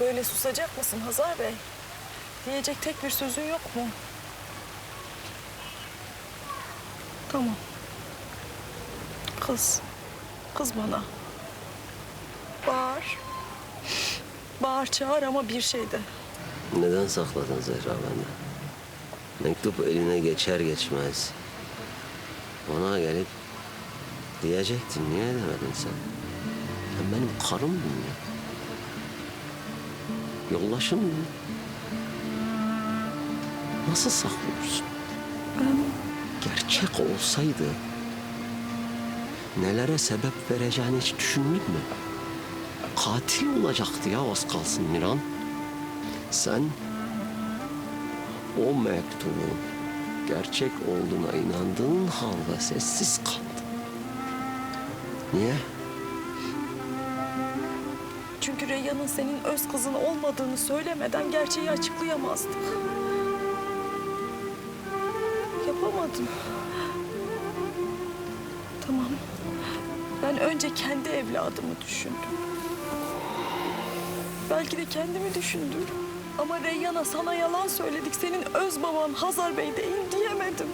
Böyle susacak mısın Hazar Bey? Diyecek tek bir sözün yok mu? Tamam. Kız. Kız bana. Bağır. Bağır çağır ama bir şey de. Neden sakladın Zehra benden? Mektup eline geçer geçmez. Bana gelip diyecektin. Niye demedin sen? Sen benim karımdın ya. Yoldaşımdın. Nasıl saklıyorsun? Gerçek olsaydı nelere sebep vereceğini hiç düşündün mü? Katil olacaktı ya az kalsın Miran. Sen o mektubun gerçek olduğuna inandığın halde sessiz kaldın. Niye? Çünkü Reyyan'ın senin öz kızın olmadığını söylemeden gerçeği açıklayamazdık. Yapamadım. Tamam. Ben önce kendi evladımı düşündüm. Belki de kendimi düşündüm. Ama Reyyan'a sana yalan söyledik. Senin öz baban Hazar Bey değil diyemedim.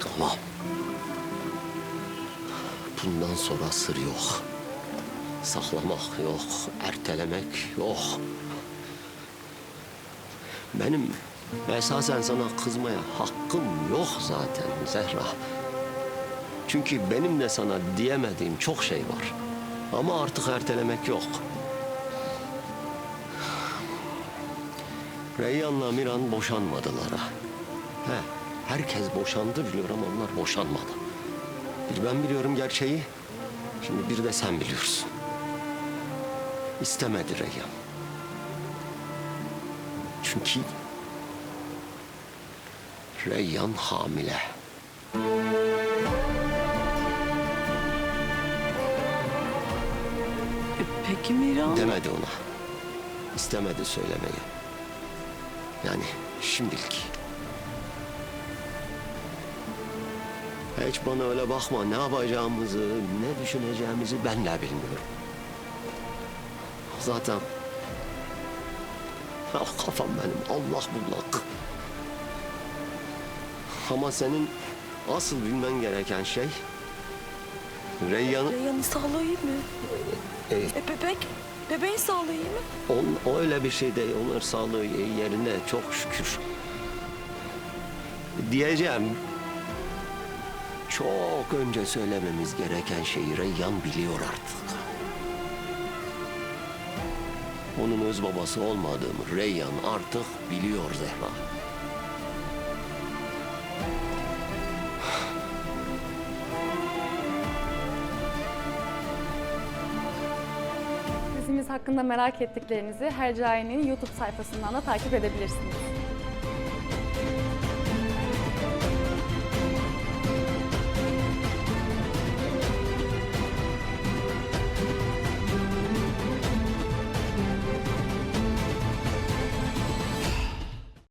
Tamam. Bundan sonra sır yok. Saklamak yok, ertelemek yok. Benim esasen sana kızmaya hakkım yok zaten Zehra. Çünkü benim de sana diyemediğim çok şey var. Ama artık ertelemek yok. Reyyan'la Miran boşanmadılar ha. He, herkes boşandı biliyor ama onlar boşanmadı. Bir ben biliyorum gerçeği. Şimdi bir de sen biliyorsun. İstemedi Reyyan. Çünkü Reyyan hamile. E, peki Miran? Demedi ona. İstemedi söylemeyi. Yani şimdilik. Hiç bana öyle bakma. Ne yapacağımızı, ne düşüneceğimizi ben de bilmiyorum. Zaten ah, kafam benim Allah bullak. Ama senin asıl bilmen gereken şey Reyyan'ı... Reyyan'ın sağlığı iyi mi? E, E bebek? Bebeğin sağlığı iyi mi? On, öyle bir şey değil. Onlar sağlığı yerinde çok şükür. Diyeceğim. Çok önce söylememiz gereken şeyi Reyyan biliyor artık. Onun öz babası olmadığımı Reyyan artık biliyor Zehra. Dizimiz hakkında merak ettiklerinizi Hercai'nin YouTube sayfasından da takip edebilirsiniz.